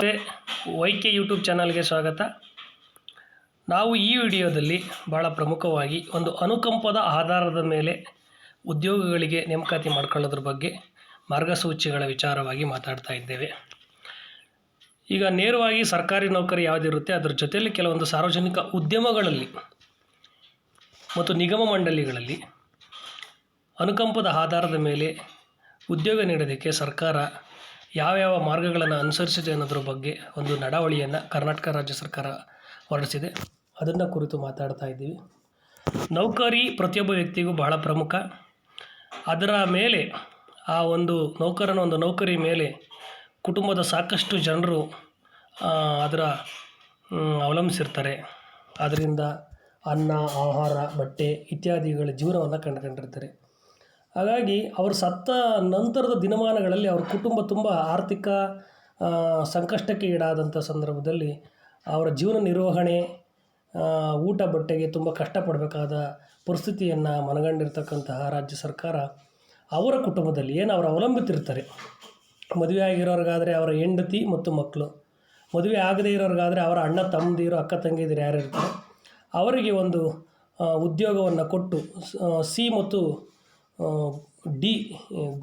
ಮತ್ತೆ Y K YouTube ಚಾನಲ್ಗೆ ಸ್ವಾಗತ. ನಾವು ಈ ವಿಡಿಯೋದಲ್ಲಿ ಭಾಳ ಪ್ರಮುಖವಾಗಿ ಒಂದು ಅನುಕಂಪದ ಆಧಾರದ ಮೇಲೆ ಉದ್ಯೋಗಗಳಿಗೆ ನೇಮಕಾತಿ ಮಾಡ್ಕೊಳ್ಳೋದ್ರ ಬಗ್ಗೆ ಮಾರ್ಗಸೂಚಿಗಳ ವಿಚಾರವಾಗಿ ಮಾತಾಡ್ತಾ ಇದ್ದೇವೆ. ಈಗ ನೇರವಾಗಿ ಸರ್ಕಾರಿ ನೌಕರಿ ಯಾವುದಿರುತ್ತೆ, ಅದರ ಜೊತೆಯಲ್ಲಿ ಕೆಲವೊಂದು ಸಾರ್ವಜನಿಕ ಉದ್ಯಮಗಳಲ್ಲಿ ಮತ್ತು ನಿಗಮ ಮಂಡಳಿಗಳಲ್ಲಿ ಅನುಕಂಪದ ಆಧಾರದ ಮೇಲೆ ಉದ್ಯೋಗ ನೀಡೋದಕ್ಕೆ ಸರ್ಕಾರ ಯಾವ್ಯಾವ ಮಾರ್ಗಗಳನ್ನು ಅನುಸರಿಸಿದೆ ಅನ್ನೋದ್ರ ಬಗ್ಗೆ ಒಂದು ನಡಾವಳಿಯನ್ನು ಕರ್ನಾಟಕ ರಾಜ್ಯ ಸರ್ಕಾರ ಹೊರಡಿಸಿದೆ. ಅದನ್ನು ಕುರಿತು ಮಾತಾಡ್ತಾ ಇದ್ದೀವಿ. ನೌಕರಿ ಪ್ರತಿಯೊಬ್ಬ ವ್ಯಕ್ತಿಗೂ ಬಹಳ ಪ್ರಮುಖ. ಅದರ ಮೇಲೆ ಆ ಒಂದು ನೌಕರನ ಒಂದು ನೌಕರಿ ಮೇಲೆ ಕುಟುಂಬದ ಸಾಕಷ್ಟು ಜನರು ಅದರ ಅವಲಂಬಿಸಿರ್ತಾರೆ. ಅದರಿಂದ ಅನ್ನ, ಆಹಾರ, ಬಟ್ಟೆ ಇತ್ಯಾದಿಗಳ ಜೀವನವನ್ನು ಕಂಡುಕೊಂಡಿರ್ತಾರೆ ಹಾಗಾಗಿ ಅವರು ಸತ್ತ ನಂತರದ ದಿನಮಾನಗಳಲ್ಲಿ ಅವ್ರ ಕುಟುಂಬ ತುಂಬ ಆರ್ಥಿಕ ಸಂಕಷ್ಟಕ್ಕೆ ಈಡಾದಂಥ ಸಂದರ್ಭದಲ್ಲಿ ಅವರ ಜೀವನ ನಿರ್ವಹಣೆ ಊಟ ಬಟ್ಟೆಗೆ ತುಂಬ ಕಷ್ಟಪಡಬೇಕಾದ ಪರಿಸ್ಥಿತಿಯನ್ನು ಮನಗಂಡಿರ್ತಕ್ಕಂತಹ ರಾಜ್ಯ ಸರ್ಕಾರ ಅವರ ಕುಟುಂಬದಲ್ಲಿ ಏನು ಅವರು ಅವಲಂಬಿತಿರ್ತಾರೆ. ಮದುವೆ ಆಗಿರೋರಿಗಾದರೆ ಅವರ ಹೆಂಡತಿ ಮತ್ತು ಮಕ್ಕಳು ಮದುವೆ ಆಗದೇ ಇರೋರಿಗಾದರೆ ಅವರ ಅಣ್ಣ, ತಮ್ಮದಿರು, ಅಕ್ಕ ತಂಗಿದಿರು ಯಾರು ಇರ್ತಾರೆ ಅವರಿಗೆ ಒಂದು ಉದ್ಯೋಗವನ್ನು ಕೊಟ್ಟು ಸಿ ಮತ್ತು ಡಿ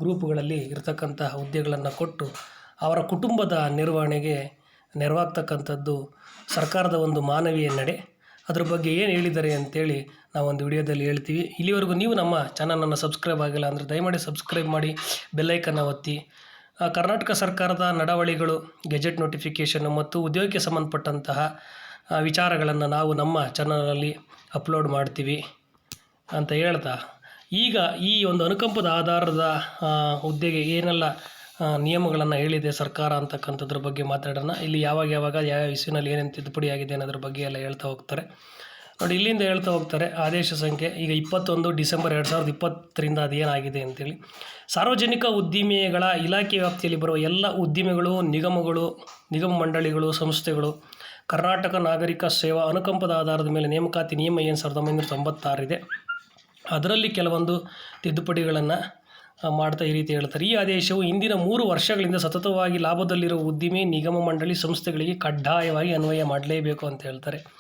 ಗ್ರೂಪ್ಗಳಲ್ಲಿ ಇರತಕ್ಕಂತಹ ಹುದ್ದೆಗಳನ್ನು ಕೊಟ್ಟು ಅವರ ಕುಟುಂಬದ ನಿರ್ವಹಣೆಗೆ ನೆರವಾಗ್ತಕ್ಕಂಥದ್ದು ಸರ್ಕಾರದ ಒಂದು ಮಾನವೀಯ ನಡೆ. ಅದ್ರ ಬಗ್ಗೆ ಏನು ಹೇಳಿದ್ದಾರೆ ಅಂತೇಳಿ ಒಂದು ವಿಡಿಯೋದಲ್ಲಿ ಹೇಳ್ತೀವಿ. ಇಲ್ಲಿವರೆಗೂ ನೀವು ನಮ್ಮ ಚಾನಲನ್ನು ಸಬ್ಸ್ಕ್ರೈಬ್ ಆಗಿಲ್ಲ ಅಂದರೆ ದಯಮಾಡಿ ಸಬ್ಸ್ಕ್ರೈಬ್ ಮಾಡಿ ಬೆಲ್ಲೈಕನ್ನು ಒತ್ತಿ. ಕರ್ನಾಟಕ ಸರ್ಕಾರದ ನಡವಳಿಗಳು, ಗೆಜೆಟ್ ನೋಟಿಫಿಕೇಷನ್ನು ಮತ್ತು ಉದ್ಯೋಗಕ್ಕೆ ಸಂಬಂಧಪಟ್ಟಂತಹ ವಿಚಾರಗಳನ್ನು ನಾವು ನಮ್ಮ ಚಾನಲಲ್ಲಿ ಅಪ್ಲೋಡ್ ಮಾಡ್ತೀವಿ ಅಂತ ಹೇಳ್ತಾ ಈಗ ಈ ಒಂದು ಅನುಕಂಪದ ಆಧಾರದ ಹುದ್ದೆಗೆ ಏನೆಲ್ಲ ನಿಯಮಗಳನ್ನು ಹೇಳಿದೆ ಸರ್ಕಾರ ಅಂತಕ್ಕಂಥದ್ರ ಬಗ್ಗೆ ಮಾತಾಡೋಣ. ಇಲ್ಲಿ ಯಾವಾಗ ಯಾವಾಗ, ಯಾವ ವಿಷಯನಲ್ಲಿ ಏನೇನು ತಿದ್ದುಪಡಿ ಆಗಿದೆ ಅನ್ನೋದ್ರ ಬಗ್ಗೆ ಎಲ್ಲ ಹೇಳ್ತಾ ಹೋಗ್ತಾರೆ. ನೋಡಿ, ಇಲ್ಲಿಂದ ಹೇಳ್ತಾ ಹೋಗ್ತಾರೆ ಆದೇಶ ಸಂಖ್ಯೆ, ಈಗ ಇಪ್ಪತ್ತೊಂದು ಡಿಸೆಂಬರ್ ಎರಡು ಸಾವಿರದ ಇಪ್ಪತ್ತರಿಂದ ಅದೇನಾಗಿದೆ ಅಂತೇಳಿ. ಸಾರ್ವಜನಿಕ ಉದ್ದಿಮೆಗಳ ಇಲಾಖೆ ವ್ಯಾಪ್ತಿಯಲ್ಲಿ ಬರುವ ಎಲ್ಲ ಉದ್ದಿಮೆಗಳು, ನಿಗಮಗಳು, ನಿಗಮ ಮಂಡಳಿಗಳು, ಸಂಸ್ಥೆಗಳು, ಕರ್ನಾಟಕ ನಾಗರಿಕ ಸೇವಾ ಅನುಕಂಪದ ಆಧಾರದ ಮೇಲೆ ನೇಮಕಾತಿ ನಿಯಮ ಏನು ಸಾವಿರದ ಒಂಬೈನೂರ ತೊಂಬತ್ತಾರಿದೆ ಅದರಲ್ಲಿ ಕೆಲವೊಂದು ತಿದ್ದುಪಡಿಗಳನ್ನು ಮಾಡ್ತಾ ಈ ರೀತಿ ಹೇಳ್ತಾರೆ. ಈ ಆದೇಶವು ಇಂದಿನ ಮೂರು ವರ್ಷಗಳಿಂದ ಸತತವಾಗಿ ಲಾಭದಲ್ಲಿರುವ ಉದ್ದಿಮೆ, ನಿಗಮ ಮಂಡಳಿ ಸಂಸ್ಥೆಗಳಿಗೆ ಕಡ್ಡಾಯವಾಗಿ ಅನ್ವಯ ಮಾಡಲೇಬೇಕು ಅಂತ ಹೇಳ್ತಾರೆ.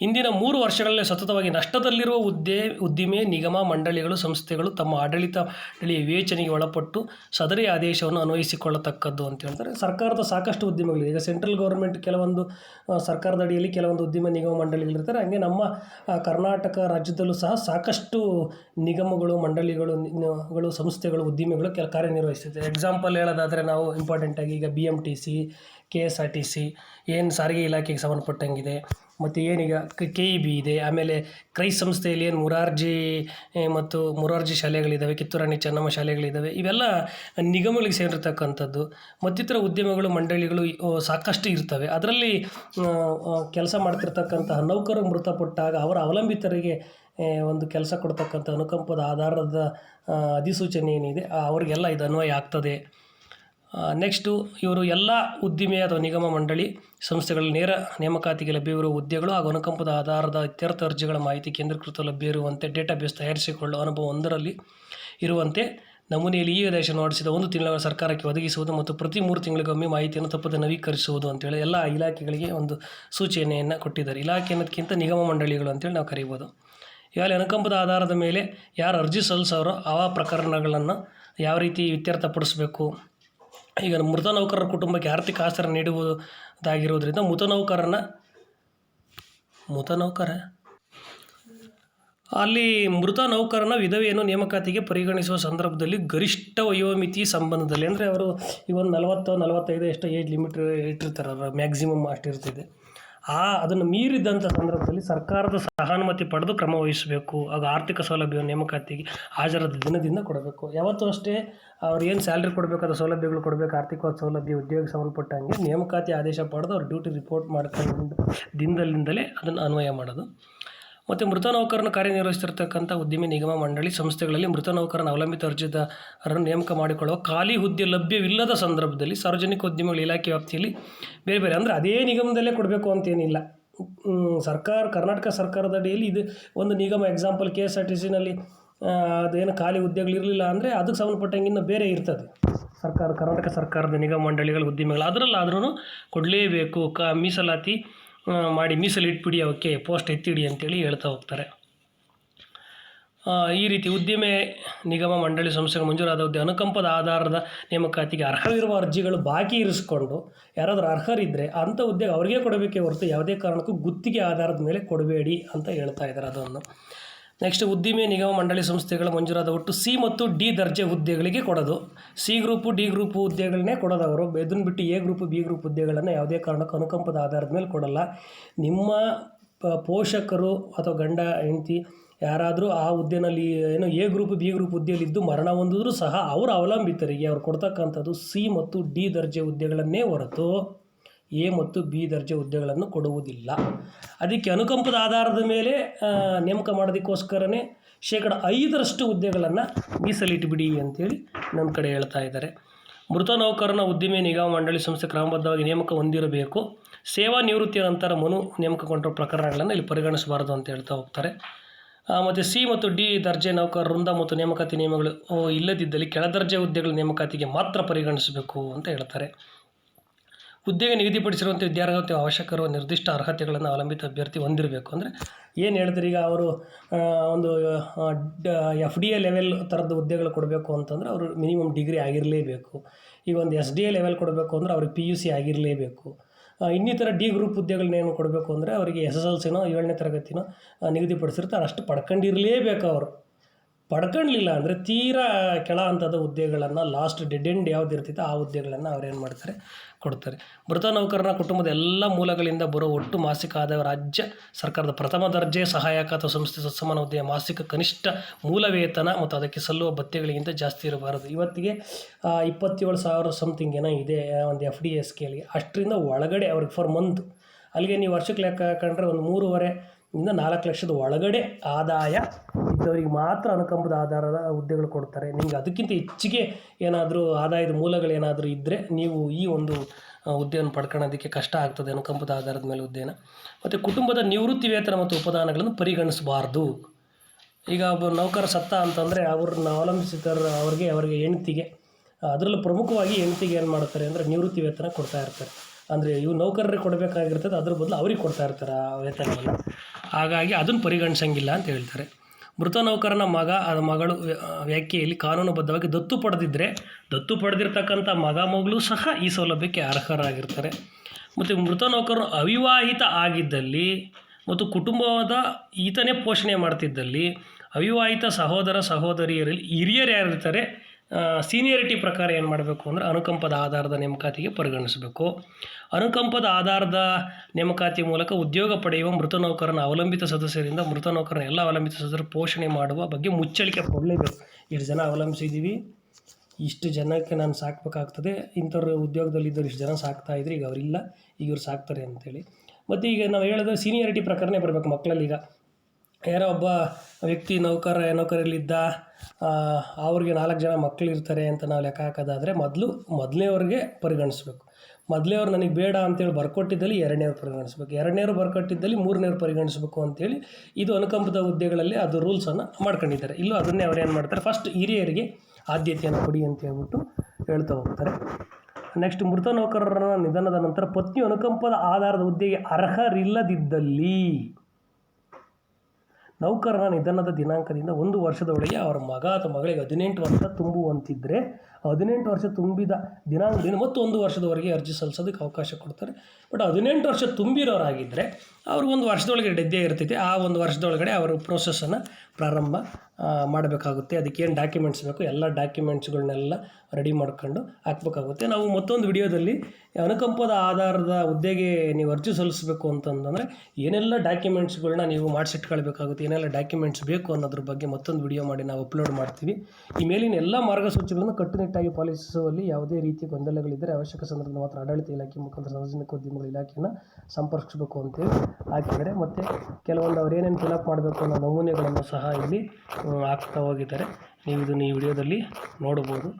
ಇಂದಿನ ಮೂರು ವರ್ಷಗಳಲ್ಲಿ ಸತತವಾಗಿ ನಷ್ಟದಲ್ಲಿರುವ ಉದ್ದೆ ಉದ್ದಿಮೆ, ನಿಗಮ, ಮಂಡಳಿಗಳು, ಸಂಸ್ಥೆಗಳು ತಮ್ಮ ಆಡಳಿತ ಮಂಡಳಿಯ ವಿವೇಚನೆಗೆ ಒಳಪಟ್ಟು ಸದರಿ ಆದೇಶವನ್ನು ಅನ್ವಯಿಸಿಕೊಳ್ಳತಕ್ಕದ್ದು ಅಂತ ಹೇಳ್ತಾರೆ. ಸರ್ಕಾರದ ಸಾಕಷ್ಟು ಉದ್ಯಮಗಳಿವೆ ಈಗ ಸೆಂಟ್ರಲ್ ಗೌರ್ಮೆಂಟ್ ಕೆಲವೊಂದು ಸರ್ಕಾರದ ಅಡಿಯಲ್ಲಿ ಕೆಲವೊಂದು ಉದ್ಯಮ ನಿಗಮ ಮಂಡಳಿಗಳಿರ್ತಾರೆ ಹಾಗೆ ನಮ್ಮ ಕರ್ನಾಟಕ ರಾಜ್ಯದಲ್ಲೂ ಸಹ ಸಾಕಷ್ಟು ನಿಗಮಗಳು, ಮಂಡಳಿಗಳು ಗಳು ಸಂಸ್ಥೆಗಳು, ಉದ್ದಿಮೆಗಳು ಕೆಲ ಕಾರ್ಯನಿರ್ವಹಿಸುತ್ತೆ ಎಕ್ಸಾಂಪಲ್ ಹೇಳೋದಾದರೆ ನಾವು ಇಂಪಾರ್ಟೆಂಟಾಗಿ ಈಗ B M T C K S R T C ಏನು ಸಾರಿಗೆ ಇಲಾಖೆಗೆ ಸಂಬಂಧಪಟ್ಟಂಗಿದೆ. ಮತ್ತು ಏನೀಗ ಕೆ ಇ ಬಿ ಇದೆ, ಆಮೇಲೆ ಕ್ರೈಸ್ ಸಂಸ್ಥೆಯಲ್ಲಿ ಏನು ಮುರಾರ್ಜಿ ಮತ್ತು ಮುರಾರ್ಜಿ ಶಾಲೆಗಳಿದ್ದಾವೆ ಕಿತ್ತೂರಾಣಿ ಚೆನ್ನಮ್ಮ ಶಾಲೆಗಳಿದ್ದಾವೆ ಇವೆಲ್ಲ ನಿಗಮಗಳಿಗೆ ಸೇರಿರ್ತಕ್ಕಂಥದ್ದು. ಮತ್ತಿತರ ಉದ್ಯಮಗಳು, ಮಂಡಳಿಗಳು ಸಾಕಷ್ಟು ಇರ್ತವೆ. ಅದರಲ್ಲಿ ಕೆಲಸ ಮಾಡ್ತಿರ್ತಕ್ಕಂತಹ ನೌಕರರು ಮೃತಪಟ್ಟಾಗ ಅವರ ಅವಲಂಬಿತರಿಗೆ ಒಂದು ಕೆಲಸ ಕೊಡ್ತಕ್ಕಂಥ ಅನುಕಂಪದ ಆಧಾರದ ಅಧಿಸೂಚನೆ ಏನಿದೆ ಅವರಿಗೆಲ್ಲ ಇದು ಅನ್ವಯ ಆಗ್ತದೆ. ನೆಕ್ಸ್ಟು ಇವರು ಎಲ್ಲ ಉದ್ದಿಮೆ ಅಥವಾ ನಿಗಮ ಮಂಡಳಿ ಸಂಸ್ಥೆಗಳ ನೇರ ನೇಮಕಾತಿಗೆ ಲಭ್ಯವಿರುವ ಹುದ್ದೆಗಳು ಹಾಗೂ ಅನುಕಂಪದ ಆಧಾರದ ಇತ್ಯರ್ಥ ಅರ್ಜಿಗಳ ಮಾಹಿತಿ ಕೇಂದ್ರೀಕೃತ ಲಭ್ಯ ಇರುವಂತೆ ಡೇಟಾಬೇಸ್ ತಯಾರಿಸಿಕೊಳ್ಳುವ ಅನುಭವ ಒಂದರಲ್ಲಿ ಇರುವಂತೆ ನಮೂನೆಯಲ್ಲಿ ಈ ಆದೇಶ ನೋಡಿಸಿದ ಒಂದು ತಿಂಗಳ ಸರ್ಕಾರಕ್ಕೆ ಒದಗಿಸುವುದು ಮತ್ತು ಪ್ರತಿ ಮೂರು ತಿಂಗಳಿಗೊಮ್ಮೆ ಮಾಹಿತಿಯನ್ನು ತಪ್ಪದೆ ನವೀಕರಿಸುವುದು ಅಂತೇಳಿ ಎಲ್ಲ ಇಲಾಖೆಗಳಿಗೆ ಒಂದು ಸೂಚನೆಯನ್ನು ಕೊಟ್ಟಿದ್ದಾರೆ. ಇಲಾಖೆ ಅನ್ನೋದಕ್ಕಿಂತ ನಿಗಮ ಮಂಡಳಿಗಳು ಅಂತೇಳಿ ನಾವು ಕರಿಬೋದು. ಇವಾಗ ಅನುಕಂಪದ ಆಧಾರದ ಮೇಲೆ ಯಾರು ಅರ್ಜಿ ಸಲ್ಲಿಸೋರೋ ಆ ಪ್ರಕರಣಗಳನ್ನು ಯಾವ ರೀತಿ ಇತ್ಯರ್ಥಪಡಿಸಬೇಕು? ಈಗ ಮೃತ ನೌಕರರ ಕುಟುಂಬಕ್ಕೆ ಆರ್ಥಿಕ ಆಸರ ನೀಡುವುದಾಗಿರುವುದರಿಂದ ಮೃತ ನೌಕರನ, ಮೃತ ನೌಕರ? ಅಲ್ಲಿ ಮೃತ ನೌಕರನ ವಿಧವೆಯನ್ನು ನೇಮಕಾತಿಗೆ ಪರಿಗಣಿಸುವ ಸಂದರ್ಭದಲ್ಲಿ ಗರಿಷ್ಠ ವಯೋಮಿತಿ ಸಂಬಂಧದಲ್ಲಿ, ಅಂದರೆ ಅವರು ಈ ಒಂದು ನಲವತ್ತು, ನಲವತ್ತೈದು ಎಷ್ಟು ಏಜ್ ಲಿಮಿಟ್ ಇಟ್ಟಿರ್ತಾರೆ, ಅವರ ಮ್ಯಾಕ್ಸಿಮಮ್ ಅಷ್ಟಿರ್ತದೆ. ಆ, ಅದನ್ನು ಮೀರಿದಂಥ ಸಂದರ್ಭದಲ್ಲಿ ಸರ್ಕಾರದ ಸಹಾನುಮತಿ ಪಡೆದು ಕ್ರಮ ವಹಿಸಬೇಕು. ಆಗ ಆರ್ಥಿಕ ಸೌಲಭ್ಯ ನೇಮಕಾತಿಗೆ ಹಾಜರಾದ ದಿನದಿಂದ ಕೊಡಬೇಕು. ಯಾವತ್ತೂ ಅಷ್ಟೇ ಅವ್ರು ಏನು ಸ್ಯಾಲ್ರಿ ಕೊಡಬೇಕಾದ ಸೌಲಭ್ಯಗಳು ಕೊಡಬೇಕು, ಆರ್ಥಿಕವಾದ ಸೌಲಭ್ಯ ಉದ್ಯೋಗಕ್ಕೆ ಸಂಬಂಧಪಟ್ಟಂಗೆ ನೇಮಕಾತಿ ಆದೇಶ ಪಡೆದು ಅವ್ರು ಡ್ಯೂಟಿ ರಿಪೋರ್ಟ್ ಮಾಡ್ಕೊಂಡು ದಿನದಲ್ಲಿಂದಲೇ ಅದನ್ನು ಅನ್ವಯ ಮಾಡೋದು. ಮತ್ತು ಮೃತ ನೌಕರನ್ನು ಕಾರ್ಯನಿರ್ವಹಿಸ್ತಿರ್ತಕ್ಕಂಥ ಉದ್ದಿಮೆ ನಿಗಮ ಮಂಡಳಿ ಸಂಸ್ಥೆಗಳಲ್ಲಿ ಮೃತ ನೌಕರನ ಅವಲಂಬಿತ ಅರ್ಜಿದಾರರನ್ನು ನೇಮಕ ಮಾಡಿಕೊಳ್ಳುವ ಖಾಲಿ ಹುದ್ದೆ ಲಭ್ಯವಿಲ್ಲದ ಸಂದರ್ಭದಲ್ಲಿ ಸಾರ್ವಜನಿಕ ಉದ್ಯಮಗಳ ಇಲಾಖೆ ವ್ಯಾಪ್ತಿಯಲ್ಲಿ ಬೇರೆ ಬೇರೆ ಅಂದರೆ ಅದೇ ನಿಗಮದಲ್ಲೇ ಕೊಡಬೇಕು ಅಂತೇನಿಲ್ಲ. ಸರ್ಕಾರ, ಕರ್ನಾಟಕ ಸರ್ಕಾರದ ಅಡಿಯಲ್ಲಿ ಇದು ಒಂದು ನಿಗಮ example K S R T ಸಿನಲ್ಲಿ ಅದೇನು ಖಾಲಿ ಹುದ್ದೆಗಳಿರಲಿಲ್ಲ ಅಂದರೆ ಅದಕ್ಕೆ ಸಂಬಂಧಪಟ್ಟಂಗೆ ಇನ್ನೂ ಬೇರೆ ಇರ್ತದೆ. ಸರ್ಕಾರ, ಕರ್ನಾಟಕ ಸರ್ಕಾರದ ನಿಗಮ ಮಂಡಳಿಗಳ ಉದ್ದಿಮೆಗಳು. ಅದರಲ್ಲಾದ್ರೂ ಕೊಡಲೇಬೇಕು. ಕ, ಮೀಸಲಾತಿ ಮಾಡಿ ಮೀಸಲಿಟ್ಬಿಡಿ ಅವಕ್ಕೆ ಪೋಸ್ಟ್ ಎತ್ತಿಡಿ ಅಂತೇಳಿ ಹೇಳ್ತಾ ಹೋಗ್ತಾರೆ. ಈ ರೀತಿ ಉದ್ದಿಮೆ ನಿಗಮ ಮಂಡಳಿ ಸಂಸ್ಥೆಗಳು ಮಂಜೂರಾದ ಹುದ್ದೆ ಅನುಕಂಪದ ಆಧಾರದ ನೇಮಕಾತಿಗೆ ಅರ್ಹವಿರುವ ಅರ್ಜಿಗಳು ಬಾಕಿ ಇರಿಸ್ಕೊಂಡು ಯಾರಾದರೂ ಅರ್ಹರಿದ್ದರೆ ಅಂಥ ಹುದ್ದೆಗೆ ಅವ್ರಿಗೆ ಕೊಡಬೇಕೇ ಹೊರತು ಯಾವುದೇ ಕಾರಣಕ್ಕೂ ಗುತ್ತಿಗೆ ಆಧಾರದ ಮೇಲೆ ಕೊಡಬೇಡಿ ಅಂತ ಹೇಳ್ತಾ ಇದ್ದಾರೆ ಅದನ್ನು. ನೆಕ್ಸ್ಟ್ ಉದ್ದಿಮೆ ನಿಗಮ ಮಂಡಳಿ ಸಂಸ್ಥೆಗಳ ಮಂಜೂರಾದ ಒಟ್ಟು ಸಿ ಮತ್ತು ಡಿ ದರ್ಜೆ ಹುದ್ದೆಗಳಿಗೆ ಕೊಡೋದು. ಸಿ ಗ್ರೂಪು, ಡಿ ಗ್ರೂಪ್ ಹುದ್ದೆಗಳನ್ನೇ ಕೊಡೋದು ಅವರು ಇದನ್ನು ಬಿಟ್ಟು ಎ ಗ್ರೂಪು, ಬಿ ಗ್ರೂಪ್ ಹುದ್ದೆಗಳನ್ನು ಯಾವುದೇ ಕಾರಣಕ್ಕೂ ಅನುಕಂಪದ ಆಧಾರದ ಮೇಲೆ ಕೊಡಲ್ಲ. ನಿಮ್ಮ ಪೋಷಕರು ಅಥವಾ ಗಂಡ, ಹೆಂಡತಿ ಯಾರಾದರೂ ಆ ಹುದ್ದೆನಲ್ಲಿ ಏನು ಎ ಗ್ರೂಪ್, ಬಿ ಗ್ರೂಪ್ ಹುದ್ದೆಯಲ್ಲಿದ್ದು ಮರಣ ಹೊಂದಿದ್ರು ಸಹ ಅವರು ಅವಲಂಬಿತರಿಗೆ ಅವ್ರು ಕೊಡ್ತಕ್ಕಂಥದ್ದು ಸಿ ಮತ್ತು ಡಿ ದರ್ಜೆ ಹುದ್ದೆಗಳನ್ನೇ ಹೊರತು. ಎ ಮತ್ತು ಬಿ ದರ್ಜೆ ಹುದ್ದೆಗಳನ್ನು ಕೊಡುವುದಿಲ್ಲ. ಅದಕ್ಕೆ ಅನುಕಂಪದ ಆಧಾರದ ಮೇಲೆ ನೇಮಕ ಮಾಡೋದಕ್ಕೋಸ್ಕರನೇ ಶೇಕಡ ಐದರಷ್ಟು ಹುದ್ದೆಗಳನ್ನು ಮೀಸಲಿಟ್ಟುಬಿಡಿ ಅಂತೇಳಿ ನಮ್ಮ ಕಡೆ ಹೇಳ್ತಾ ಇದ್ದಾರೆ. ಮೃತ ನೌಕರನ ಉದ್ದಿಮೆ ನಿಗಮ ಮಂಡಳಿ ಸಂಸ್ಥೆ ಕ್ರಮಬದ್ಧವಾಗಿ ನೇಮಕ ಹೊಂದಿರಬೇಕು. ಸೇವಾ ನಿವೃತ್ತಿಯ ನಂತರ ಮನು ನೇಮಕಗೊಂಡ ಪ್ರಕರಣಗಳನ್ನು ಇಲ್ಲಿ ಪರಿಗಣಿಸಬಾರದು ಅಂತ ಹೇಳ್ತಾ ಹೋಗ್ತಾರೆ. ಮತ್ತು ಸಿ ಮತ್ತು ಡಿ ದರ್ಜೆ ನೌಕರ ವೃಂದ ಮತ್ತು ನೇಮಕಾತಿ ನಿಯಮಗಳು ಇಲ್ಲದಿದ್ದಲ್ಲಿ ಇಲ್ಲದಿದ್ದಲ್ಲಿ ಕೆಳದರ್ಜೆ ಹುದ್ದೆಗಳ ನೇಮಕಾತಿಗೆ ಮಾತ್ರ ಪರಿಗಣಿಸಬೇಕು ಅಂತ ಹೇಳ್ತಾರೆ. ಹುದ್ದೆಗೆ ನಿಗದಿಪಡಿಸಿರುವಂಥ ವಿದ್ಯಾರ್ಹತೆ ಅವಶ್ಯಕರುವ ನಿರ್ದಿಷ್ಟ ಅರ್ಹತೆಗಳನ್ನು ಅವಲಂಬಿತ ಅಭ್ಯರ್ಥಿ ಹೊಂದಿರಬೇಕು. ಅಂದರೆ ಏನು ಹೇಳಿದ್ರೆ ಈಗ ಅವರು ಒಂದು ಎಫ್ ಡಿ ಎ ಲೆವೆಲ್ ಥರದ ಹುದ್ದೆಗಳು ಕೊಡಬೇಕು ಅಂತಂದರೆ ಅವರು ಮಿನಿಮಮ್ ಡಿಗ್ರಿ ಆಗಿರಲೇಬೇಕು. ಈಗ ಒಂದು ಎಸ್ ಡಿ ಎ ಲೆವೆಲ್ ಕೊಡಬೇಕು ಅಂದರೆ ಅವ್ರಿಗೆ ಪಿ ಯು ಸಿ ಆಗಿರಲೇಬೇಕು. ಇನ್ನಿತರ ಡಿ ಗ್ರೂಪ್ ಹುದ್ದೆಗಳನ್ನೇನು ಕೊಡಬೇಕು ಅಂದರೆ ಅವರಿಗೆ ಎಸ್ ಎಸ್ ಎಲ್ ಸಿನೋ ಏಳನೇ ತರಗತಿನೋ ನಿಗದಿಪಡಿಸಿರ್ತಾರೆ. ಅಷ್ಟು ಪಡ್ಕೊಂಡಿರಲೇಬೇಕು ಅವರು. ಪಡ್ಕೊಳ್ಳಿಲ್ಲ ಅಂದರೆ ತೀರಾ ಕೆಳ ಹಂತದ ಹುದ್ದೆಗಳನ್ನು ಲಾಸ್ಟ್ ಡೆಡ್ ಎಂಡ್ ಯಾವ್ದು ಇರ್ತಿತ್ತು ಆ ಹುದ್ದೆಗಳನ್ನು ಅವ್ರೇನು ಮಾಡ್ತಾರೆ? ಕೊಡ್ತಾರೆ. ಮೃತ ನೌಕರನ ಕುಟುಂಬದ ಎಲ್ಲ ಮೂಲಗಳಿಂದ ಬರೋ ಒಟ್ಟು ಮಾಸಿಕ ಆದಾಯ ರಾಜ್ಯ ಸರ್ಕಾರದ ಪ್ರಥಮ ದರ್ಜೆ ಸಹಾಯಕ ಅಥವಾ ಸಂಸ್ಥೆ ಸತ್ಸಮಾನ ಹುದ್ದೆಯ ಮಾಸಿಕ ಕನಿಷ್ಠ ಮೂಲ ವೇತನ ಮತ್ತು ಅದಕ್ಕೆ ಸಲ್ಲುವ ಭತ್ಯೆಗಳಿಗಿಂತ ಜಾಸ್ತಿ ಇರಬಾರದು. ಇವತ್ತಿಗೆ ಇಪ್ಪತ್ತೇಳು ಸಾವಿರ ಸಮಥಿಂಗ್ ಏನೋ ಇದೆ ಒಂದು ಎಫ್ ಡಿ ಎಸ್ ಕೆಲ್ಗೆ ಅಷ್ಟರಿಂದ ಒಳಗಡೆ ಅವ್ರಿಗೆ ಫಾರ್ ಮಂತ್ ಅಲ್ಲಿಗೆ ನೀವು ವರ್ಷಕ್ಕೆ ಲೆಕ್ಕ ಹಾಕೊಂಡ್ರೆ ಒಂದು ಮೂರುವರೆ ಇಂದ ನಾಲ್ಕು ಲಕ್ಷದ ಒಳಗಡೆ ಆದಾಯ ಇದ್ದವರಿಗೆ ಮಾತ್ರ ಅನುಕಂಪದ ಆಧಾರದ ಹುದ್ದೆಗಳು ಕೊಡ್ತಾರೆ. ನಿಮ್ಗೆ ಅದಕ್ಕಿಂತ ಹೆಚ್ಚಿಗೆ ಏನಾದರೂ ಆದಾಯದ ಮೂಲಗಳೇನಾದರೂ ಇದ್ದರೆ ನೀವು ಈ ಒಂದು ಹುದ್ದೆಯನ್ನು ಪಡ್ಕೊಳ್ಳೋದಕ್ಕೆ ಕಷ್ಟ ಆಗ್ತದೆ ಅನುಕಂಪದ ಆಧಾರದ ಮೇಲೆ ಹುದ್ದೆನ. ಮತ್ತು ಕುಟುಂಬದ ನಿವೃತ್ತಿ ವೇತನ ಮತ್ತು ಉಪದಾನಗಳನ್ನು ಪರಿಗಣಿಸಬಾರ್ದು. ಈಗ ಒಬ್ಬ ನೌಕರ ಸತ್ತ ಅಂತಂದರೆ ಅವ್ರನ್ನ ಅವಲಂಬಿಸಿದ್ರ ಅವ್ರಿಗೆ, ಅವರಿಗೆ ಹೆಂಡ್ತಿಗೆ, ಅದರಲ್ಲೂ ಪ್ರಮುಖವಾಗಿ ಹೆಂಡ್ತಿಗೆ ಏನು ಮಾಡ್ತಾರೆ ಅಂದರೆ ನಿವೃತ್ತಿ ವೇತನ ಕೊಡ್ತಾ ಇರ್ತಾರೆ. ಅಂದರೆ ಇವು ನೌಕರರಿಗೆ ಕೊಡಬೇಕಾಗಿರ್ತದೆ, ಅದ್ರ ಬದಲು ಅವ್ರಿಗೆ ಕೊಡ್ತಾ ಇರ್ತಾರೆ ಆ ವೇತನವನ್ನು. ಹಾಗಾಗಿ ಅದನ್ನು ಪರಿಗಣಿಸಂಗಿಲ್ಲ ಅಂತ ಹೇಳ್ತಾರೆ. ಮೃತ ನೌಕರನ ಮಗ ಆ ಮಗಳು ವ್ಯ- ವ್ಯಾಖ್ಯೆಯಲ್ಲಿ ಕಾನೂನುಬದ್ಧವಾಗಿ ದತ್ತು ಪಡೆದಿದ್ದರೆ ದತ್ತು ಪಡೆದಿರ್ತಕ್ಕಂಥ ಮಗ ಮಗಳು ಸಹ ಈ ಸೌಲಭ್ಯಕ್ಕೆ ಅರ್ಹರಾಗಿರ್ತಾರೆ. ಮತ್ತು ಮೃತ ನೌಕರನು ಅವಿವಾಹಿತ ಆಗಿದ್ದಲ್ಲಿ ಮತ್ತು ಕುಟುಂಬದ ಈತನೇ ಪೋಷಣೆ ಮಾಡ್ತಿದ್ದಲ್ಲಿ, ಅವಿವಾಹಿತ ಸಹೋದರ ಸಹೋದರಿಯರಲ್ಲಿ ಹಿರಿಯರು ಯಾರಿರ್ತಾರೆ? ಸೀನಿಯರಿಟಿ ಪ್ರಕಾರ ಏನು ಮಾಡಬೇಕು ಅಂದರೆ ಅನುಕಂಪದ ಆಧಾರದ ನೇಮಕಾತಿಗೆ ಪರಿಗಣಿಸಬೇಕು. ಅನುಕಂಪದ ಆಧಾರದ ನೇಮಕಾತಿ ಮೂಲಕ ಉದ್ಯೋಗ ಪಡೆಯುವ ಮೃತ ನೌಕರನ ಅವಲಂಬಿತ ಸದಸ್ಯರಿಂದ ಮೃತ ನೌಕರನ ಎಲ್ಲ ಅವಲಂಬಿತ ಸದಸ್ಯರು ಪೋಷಣೆ ಮಾಡುವ ಬಗ್ಗೆ ಮುಚ್ಚಳಿಕೆ ಕೊಡಲೇಬೇಕು. ಇಷ್ಟು ಜನ ಅವಲಂಬಿಸಿದ್ದೀವಿ ಇಷ್ಟು ಜನಕ್ಕೆ ನಾನು ಸಾಕಬೇಕಾಗ್ತದೆ. ಇಂಥವ್ರು ಉದ್ಯೋಗದಲ್ಲಿದ್ದರು ಇಷ್ಟು ಜನ ಸಾಕ್ತಾ ಇದ್ರು, ಈಗ ಅವರಿಲ್ಲ. ಈಗ ಇವ್ರು ಸಾಕ್ತಾರೆ ಅಂತೇಳಿ. ಮತ್ತು ಈಗ ನಾವು ಹೇಳಿದ್ರೆ ಸೀನಿಯರಿಟಿ ಪ್ರಕಾರನೇ ಬರಬೇಕು ಮಕ್ಕಳಲ್ಲಿ ಈಗ. ಯಾರೋ ಒಬ್ಬ ವ್ಯಕ್ತಿ ನೌಕರ ನೌಕರಲ್ಲಿದ್ದ ಅವ್ರಿಗೆ ನಾಲ್ಕು ಜನ ಮಕ್ಕಳಿರ್ತಾರೆ ಅಂತ ನಾವು ಲೆಕ್ಕ ಹಾಕೋದಾದರೆ ಮೊದಲು ಮೊದಲನೇವ್ರಿಗೆ ಪರಿಗಣಿಸ್ಬೇಕು. ಮೊದಲನೇವ್ರು ನನಗೆ ಬೇಡ ಅಂತೇಳಿ ಬರ್ಕೊಟ್ಟಿದ್ದಲ್ಲಿ ಎರಡನೇವ್ರು ಪರಿಗಣಿಸ್ಬೇಕು. ಎರಡನೇವ್ರು ಬರ್ಕೊಟ್ಟಿದ್ದಲ್ಲಿ ಮೂರನೇವ್ರು ಪರಿಗಣಿಸ್ಬೇಕು ಅಂತೇಳಿ ಇದು ಅನುಕಂಪದ ಹುದ್ದೆಗಳಲ್ಲಿ ಅದು ರೂಲ್ಸನ್ನು ಮಾಡ್ಕೊಂಡಿದ್ದಾರೆ. ಇಲ್ಲೂ ಅದನ್ನೇ ಅವ್ರು ಏನು ಮಾಡ್ತಾರೆ? ಫಸ್ಟ್ ಹಿರಿಯರಿಗೆ ಆದ್ಯತೆಯನ್ನು ಕೊಡಿ ಅಂತ ಹೇಳ್ಬಿಟ್ಟು ಹೇಳ್ತಾ ಹೋಗ್ತಾರೆ. ನೆಕ್ಸ್ಟ್ ಮೃತ ನೌಕರರ ನಿಧನದ ನಂತರ ಪತ್ನಿ ಅನುಕಂಪದ ಆಧಾರದ ಹುದ್ದೆಗೆ ಅರ್ಹರಿಲ್ಲದಿದ್ದಲ್ಲಿ ನೌಕರನ ನಿಧನದ ದಿನಾಂಕದಿಂದ ಒಂದು ವರ್ಷದೊಳಗೆ ಅವರ ಮಗ ಅಥವಾ ಮಗಳಿಗೆ ಹದಿನೆಂಟು ವರ್ಷ ತುಂಬುವಂತಿದ್ದರೆ ಹದಿನೆಂಟು ವರ್ಷ ತುಂಬಿದ ದಿನಾಂಕದಿಂದ ಮತ್ತು ಒಂದು ವರ್ಷದವರೆಗೆ ಅರ್ಜಿ ಸಲ್ಲಿಸೋದಕ್ಕೆ ಅವಕಾಶ ಕೊಡ್ತಾರೆ. ಬಟ್ ಹದಿನೆಂಟು ವರ್ಷ ತುಂಬಿರೋರಾಗಿದ್ದರೆ ಅವ್ರಿಗೊಂದು ವರ್ಷದೊಳಗೆ ಡೆದ್ದೇ ಇರ್ತೈತೆ. ಆ ಒಂದು ವರ್ಷದೊಳಗಡೆ ಅವರು ಪ್ರೋಸೆಸ್ಸನ್ನು ಪ್ರಾರಂಭ ಮಾಡಬೇಕಾಗುತ್ತೆ. ಅದಕ್ಕೆ ಏನು ಡಾಕ್ಯುಮೆಂಟ್ಸ್ ಬೇಕು? ಎಲ್ಲ ಡಾಕ್ಯುಮೆಂಟ್ಸ್ಗಳನ್ನೆಲ್ಲ ರೆಡಿ ಮಾಡ್ಕೊಂಡು ಹಾಕ್ಬೇಕಾಗುತ್ತೆ. ನಾವು ಮತ್ತೊಂದು ವಿಡಿಯೋದಲ್ಲಿ ಅನುಕಂಪದ ಆಧಾರದ ಹುದ್ದೆಗೆ ನೀವು ಅರ್ಜಿ ಸಲ್ಲಿಸಬೇಕು ಅಂತಂದರೆ ಏನೆಲ್ಲ ಡಾಕ್ಯುಮೆಂಟ್ಸ್ಗಳನ್ನ ನೀವು ಮಾಡಿಸಿಟ್ಕೊಳ್ಬೇಕಾಗುತ್ತೆ, ಏನೆಲ್ಲ ಡಾಕ್ಯುಮೆಂಟ್ಸ್ ಬೇಕು ಅನ್ನೋದ್ರ ಬಗ್ಗೆ ಮತ್ತೊಂದು ವಿಡಿಯೋ ಮಾಡಿ ನಾವು ಅಪ್ಲೋಡ್ ಮಾಡ್ತೀವಿ. ಈ ಮೇಲಿನ ಎಲ್ಲ ಮಾರ್ಗಸೂಚಿಗಳನ್ನು ಕಟ್ಟುನಿಟ್ಟಾಗಿ ಪಾಲಿಸುವಲ್ಲಿ ಯಾವುದೇ ರೀತಿಯ ಗೊಂದಲಗಳಿದ್ದರೆ ಅವಶ್ಯಕ ಸಂದರ್ಭದಲ್ಲಿ ಮಾತ್ರ ಆಡಳಿತ ಇಲಾಖೆ ಮುಖಾಂತರ ಸಾರ್ವಜನಿಕ ಉದ್ಯಮಗಳ ಇಲಾಖೆಯನ್ನು ಸಂಪರ್ಕಿಸಬೇಕು ಅಂತೇಳಿ ಹಾಕಿದ್ದಾರೆ. ಮತ್ತು ಕೆಲವೊಂದು ಅವ್ರು ಏನೇನು ಫಿಲಪ್ ಮಾಡಬೇಕು ಅನ್ನೋ ನಮೂನೆಗಳನ್ನು ಸಹ ಇಲ್ಲಿ ಹಾಕ್ತಾ ಹೋಗಿದ್ದಾರೆ. ನೀವು ಇದನ್ನು ಈ ವಿಡಿಯೋದಲ್ಲಿ ನೋಡ್ಬೋದು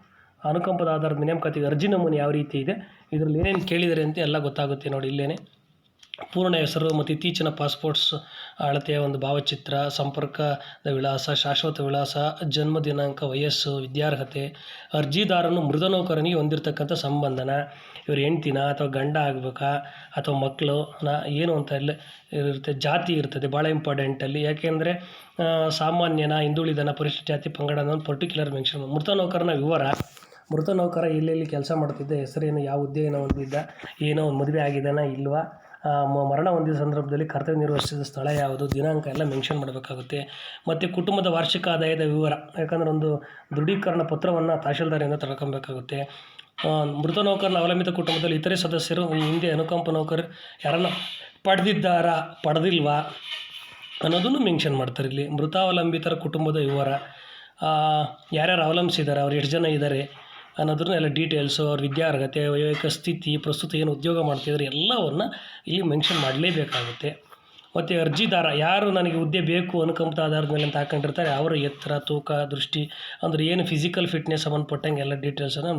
ಅನುಕಂಪದ ಆಧಾರದ ನೇಮಕಾತಿಗೆ ಅರ್ಜಿ ನಮೂನೆ ಯಾವ ರೀತಿ ಇದೆ, ಇದರಲ್ಲಿ ಏನೇನು ಕೇಳಿದ್ದಾರೆ ಅಂತ ಎಲ್ಲ ಗೊತ್ತಾಗುತ್ತೆ ನೋಡಿ. ಇಲ್ಲೇ ಪೂರ್ಣ ಹೆಸರು ಮತ್ತು ಇತ್ತೀಚಿನ ಪಾಸ್ಪೋರ್ಟ್ಸ್ ಅಳತೆಯ ಒಂದು ಭಾವಚಿತ್ರ, ಸಂಪರ್ಕದ ವಿಳಾಸ, ಶಾಶ್ವತ ವಿಳಾಸ, ಜನ್ಮ ದಿನಾಂಕ, ವಯಸ್ಸು, ವಿದ್ಯಾರ್ಹತೆ, ಅರ್ಜಿದಾರನು ಮೃತ ನೌಕರನಿಗೆ ಹೊಂದಿರತಕ್ಕಂಥ ಸಂಬಂಧನ, ಇವರು ಹೆಂಡ್ತಿನ ಅಥವಾ ಗಂಡ ಆಗಬೇಕಾ, ಅಥವಾ ಮಕ್ಕಳು ಏನು ಅಂತ ಎಲ್ಲ ಇರುತ್ತೆ, ಜಾತಿ ಇರ್ತದೆ, ಭಾಳ ಇಂಪಾರ್ಟೆಂಟ್ ಅಲ್ಲಿ. ಯಾಕೆಂದರೆ ಸಾಮಾನ್ಯನ, ಹಿಂದುಳಿದನ, ಪರಿಶಿಷ್ಟ ಜಾತಿ ಪಂಗಡ ಅನ್ನೋ ಪರ್ಟಿಕ್ಯುಲರ್ ಮೆನ್ಷನ್ ಮೃತ ನೌಕರನ ವಿವರ. ಮೃತ ನೌಕರ ಎಲ್ಲೆಲ್ಲಿ ಕೆಲಸ ಮಾಡ್ತಿದ್ದೆ, ಹೆಸರೇನು, ಯಾವ ಹುದ್ದೆಯನ್ನು ಹೊಂದಿದ್ದ, ಏನೋ ಒಂದು ಮದುವೆ ಆಗಿದ್ದಾನ, ಇಲ್ವಾ? ಮರಣ ಹೊಂದಿದ ಸಂದರ್ಭದಲ್ಲಿ ಕರ್ತವ್ಯ ನಿರ್ವಹಿಸಿದ ಸ್ಥಳ ಯಾವುದು? ದಿನಾಂಕ ಎಲ್ಲ ಮೆನ್ಷನ್ ಮಾಡಬೇಕಾಗುತ್ತೆ. ಮತ್ತು ಕುಟುಂಬದ ವಾರ್ಷಿಕ ಆದಾಯದ ವಿವರ, ಯಾಕಂದರೆ ಒಂದು ದೃಢೀಕರಣ ಪತ್ರವನ್ನು ತಹಶೀಲ್ದಾರಿಂದ ತಡ್ಕೊಬೇಕಾಗುತ್ತೆ ಮೃತ ನೌಕರನ ಅವಲಂಬಿತ ಕುಟುಂಬದಲ್ಲಿ ಇತರೆ ಸದಸ್ಯರು ಹಿಂದೆ ಅನುಕಂಪ ನೌಕರು ಯಾರನ್ನ ಪಡೆದಿದ್ದಾರಾ, ಪಡೆದಿಲ್ವಾ ಅನ್ನೋದನ್ನು ಮೆನ್ಷನ್ ಮಾಡ್ತಾರೆ ಇಲ್ಲಿ. ಮೃತಾವಲಂಬಿತರ ಕುಟುಂಬದ ವಿವರ ಯಾರ್ಯಾರು ಅವಲಂಬಿಸಿದ್ದಾರೆ, ಅವ್ರು ಎಷ್ಟು ಜನ ಇದ್ದಾರೆ? ಅನ್ನೋದನ್ನ ಎಲ್ಲ ಡೀಟೇಲ್ಸು ಅವ್ರ ವಿದ್ಯಾರ್ಹತೆ ವೈವಾಹಿಕ ಸ್ಥಿತಿ, ಪ್ರಸ್ತುತ, ಏನು ಉದ್ಯೋಗ ಮಾಡ್ತಿದ್ದಾರೆ ಎಲ್ಲವನ್ನು ಇಲ್ಲಿ ಮೆನ್ಷನ್ ಮಾಡಲೇಬೇಕಾಗುತ್ತೆ. ಮತ್ತು ಅರ್ಜಿದಾರ ಯಾರು ನನಗೆ ಹುದ್ದೆ ಬೇಕು ಅನ್ಕಂಬ ಆಧಾರದ ಮೇಲೆ ಅಂತ ಹಾಕೊಂಡಿರ್ತಾರೆ, ಅವರ ಎತ್ತರ, ತೂಕ, ದೃಷ್ಟಿ, ಅಂದರೆ ಏನು ಫಿಸಿಕಲ್ ಫಿಟ್ನೆಸ್ ಸಂಬಂಧಪಟ್ಟಂಗೆ ಎಲ್ಲ ಡೀಟೇಲ್ಸನ್ನು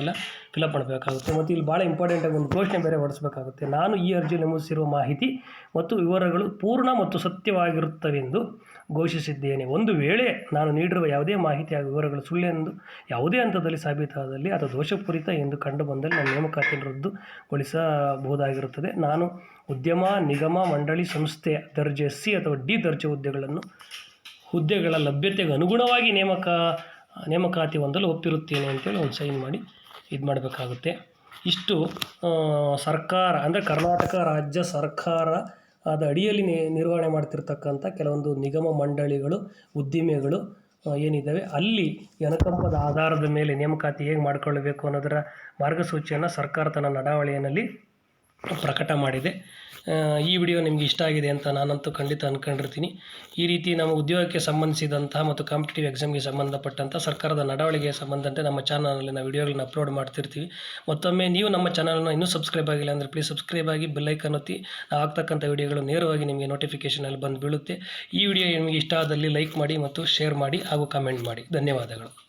ಎಲ್ಲ ಫಿಲಪ್ ಮಾಡಬೇಕಾಗುತ್ತೆ. ಮತ್ತು ಇಲ್ಲಿ ಭಾಳ ಇಂಪಾರ್ಟೆಂಟಾಗಿ ಒಂದು ಘೋಷಣೆ ಬೇರೆ ಹೊರಡಿಸ್ಬೇಕಾಗುತ್ತೆ ನಾನು ಈ ಅರ್ಜಿ ನಮೂದಿಸಿರುವ ಮಾಹಿತಿ ಮತ್ತು ವಿವರಗಳು ಪೂರ್ಣ ಮತ್ತು ಸತ್ಯವಾಗಿರುತ್ತವೆಂದು ಘೋಷಿಸಿದ್ದೇನೆ. ಒಂದು ವೇಳೆ ನಾನು ನೀಡಿರುವ ಯಾವುದೇ ಮಾಹಿತಿ ಹಾಗೂ ವಿವರಗಳು ಸುಳ್ಳೆಂದು ಯಾವುದೇ ಹಂತದಲ್ಲಿ ಸಾಬೀತಾದಲ್ಲಿ ಅಥವಾ ದೋಷಪೂರಿತ ಎಂದು ಕಂಡು ಬಂದಲ್ಲಿ ನನ್ನ ನೇಮಕಾತಿಯನ್ನು ರದ್ದುಗೊಳಿಸಬಹುದಾಗಿರುತ್ತದೆ. ನಾನು ಉದ್ಯಮ, ನಿಗಮ, ಮಂಡಳಿ, ಸಂಸ್ಥೆ ದರ್ಜೆ ಸಿ ಅಥವಾ ಡಿ ದರ್ಜೆ ಹುದ್ದೆಗಳನ್ನು ಹುದ್ದೆಗಳ ಲಭ್ಯತೆಗೆ ಅನುಗುಣವಾಗಿ ನೇಮಕ, ನೇಮಕಾತಿ ಹೊಂದಲು ಒಪ್ಪಿರುತ್ತೇನೆ ಅಂತೇಳಿ ಒಂದು ಸೈನ್ ಮಾಡಿ ಇದು ಮಾಡಬೇಕಾಗುತ್ತೆ. ಇಷ್ಟು ಸರ್ಕಾರ ಅಂದರೆ ಕರ್ನಾಟಕ ರಾಜ್ಯ ಸರ್ಕಾರ ಅದ ಅಡಿಯಲ್ಲಿ ನಿರ್ವಹಣೆ ಮಾಡ್ತಿರ್ತಕ್ಕಂಥ ಕೆಲವೊಂದು ನಿಗಮ ಮಂಡಳಿಗಳು, ಉದ್ದಿಮೆಗಳು ಏನಿದ್ದಾವೆ ಅಲ್ಲಿ ಅನುಕಂಪದ ಆಧಾರದ ಮೇಲೆ ನೇಮಕಾತಿ ಹೇಗೆ ಮಾಡಿಕೊಳ್ಳಬೇಕು ಅನ್ನೋದರ ಮಾರ್ಗಸೂಚಿಯನ್ನು ಸರ್ಕಾರ ತನ್ನ ನಡಾವಳಿಯಲ್ಲಿ ಪ್ರಕಟ ಮಾಡಿದೆ. ಈ ವಿಡಿಯೋ ನಿಮಗೆ ಇಷ್ಟ ಆಗಿದೆ ಅಂತ ನಾನಂತೂ ಖಂಡಿತ ಅಂದ್ಕೊಂಡಿರ್ತೀನಿ ಈ ರೀತಿ ನಮ್ಮ ಉದ್ಯೋಗಕ್ಕೆ ಸಂಬಂಧಿಸಿದಂತಹ ಮತ್ತು ಕಾಂಪಿಟೇಟಿವ್ ಎಕ್ಸಾಮ್ಗೆ ಸಂಬಂಧಪಟ್ಟಂಥ ಸರ್ಕಾರದ ನಡವಳಿಕೆಗೆ ಸಂಬಂಧಂತೆ ನಮ್ಮ ಚಾನಲಲ್ಲಿ ನಾವು ವಿಡಿಯೋಗಳನ್ನ ಅಪ್ಲೋಡ್ ಮಾಡ್ತಿರ್ತೀವಿ. ಮತ್ತೊಮ್ಮೆ ನೀವು ನಮ್ಮ ಚಾನಲ್ನ ಇನ್ನೂ ಸಬ್ಸ್ಕ್ರೈಬ್ ಆಗಿಲ್ಲ ಅಂದರೆ ಪ್ಲೀಸ್ ಸಬ್ಸ್ಕ್ರೈಬ್ ಆಗಿ ಬೆಲ್ಲೈಕನ್ ಒತ್ತಿ. ನಾವು ಆಗ್ತಕ್ಕಂಥ ವಿಡಿಯೋಗಳು ನೇರವಾಗಿ ನಿಮಗೆ ನೋಟಿಫಿಕೇಷನಲ್ಲಿ ಬಂದು ಬೀಳುತ್ತೆ. ಈ ವಿಡಿಯೋ ನಿಮಗೆ ಇಷ್ಟ ಆದಲ್ಲಿ ಲೈಕ್ ಮಾಡಿ ಮತ್ತು ಶೇರ್ ಮಾಡಿ ಹಾಗೂ ಕಮೆಂಟ್ ಮಾಡಿ. ಧನ್ಯವಾದಗಳು.